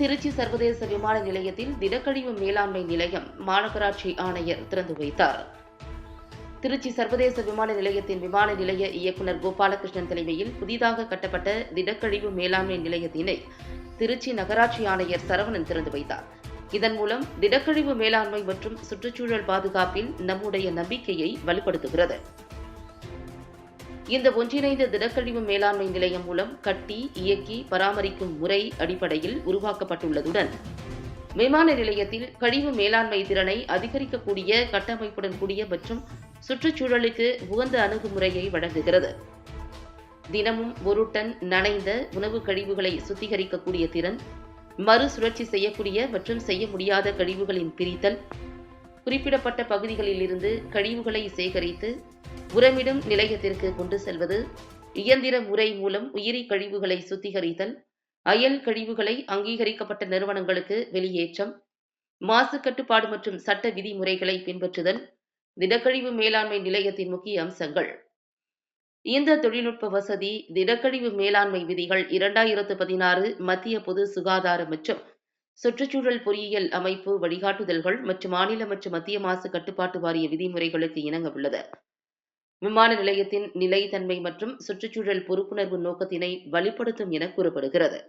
திருச்சி சர்வதேச விமான நிலையத்தில் திடக்கழிவு மேலாண்மை நிலையம் மாநகராட்சி ஆணையர் திறந்து வைத்தார். திருச்சி சர்வதேச விமான நிலையத்தின் விமான நிலைய இயக்குநர் கோபாலகிருஷ்ணன் தலைமையில் புதிதாக கட்டப்பட்ட திடக்கழிவு மேலாண்மை நிலையத்தினை திருச்சி நகராட்சி ஆணையர் சரவணன் திறந்து வைத்தார். இதன் மூலம் திடக்கழிவு மேலாண்மை மற்றும் சுற்றுச்சூழல் பாதுகாப்பில் நம்முடைய நம்பிக்கையை வலுப்படுத்துகிறது. இந்த ஒன்றிணைந்த திடக்கழிவு மேலாண்மை நிலையம் மூலம் கட்டி இயக்கி பராமரிக்கும் முறை அடிப்படையில் உருவாக்கப்பட்டுள்ளதுடன் விமான நிலையத்தில் கழிவு மேலாண்மை திறனை அதிகரிக்கக்கூடிய கட்டமைப்புடன் கூடிய மற்றும் சுற்றுச்சூழலுக்கு உகந்த அணுகுமுறையை வழங்குகிறது. தினமும் ஒரு டன் நனைந்த உணவு கழிவுகளை சுத்திகரிக்கக்கூடிய திறன் மறுசுழற்சி செய்யக்கூடிய மற்றும் செய்ய முடியாத கழிவுகளின் பிரித்தல் குறிப்பிடப்பட்ட பகுதிகளில் இருந்து கழிவுகளை சேகரித்து உரமிடும் நிலையத்திற்கு கொண்டு செல்வது. இயந்திர முறை மூலம் உயிரி கழிவுகளை சுத்திகரித்தல். அயல் கழிவுகளை அங்கீகரிக்கப்பட்ட நிறுவனங்களுக்கு வெளியேற்றம். மாசு கட்டுப்பாடு மற்றும் சட்ட விதிமுறைகளை பின்பற்றுதல். திடக்கழிவு மேலாண்மை நிலையத்தின் முக்கிய அம்சங்கள். இந்த தொழில்நுட்ப வசதி திடக்கழிவு மேலாண்மை விதிகள் இரண்டாயிரத்து பதினாறு மத்திய பொது சுகாதார மற்றும் சுற்றுச்சூழல் பொறியியல் அமைப்பு வழிகாட்டுதல்கள் மற்றும் மாநில மற்றும் மத்திய மாசு கட்டுப்பாட்டு வாரிய விதிமுறைகளுக்கு இணங்க உள்ளது. விமான நிலையத்தின் நிலைத்தன்மை மற்றும் சுற்றுச்சூழல் பொறுப்புணர்வு நோக்கத்தினை வலுப்படுத்தும் என கூறப்படுகிறது.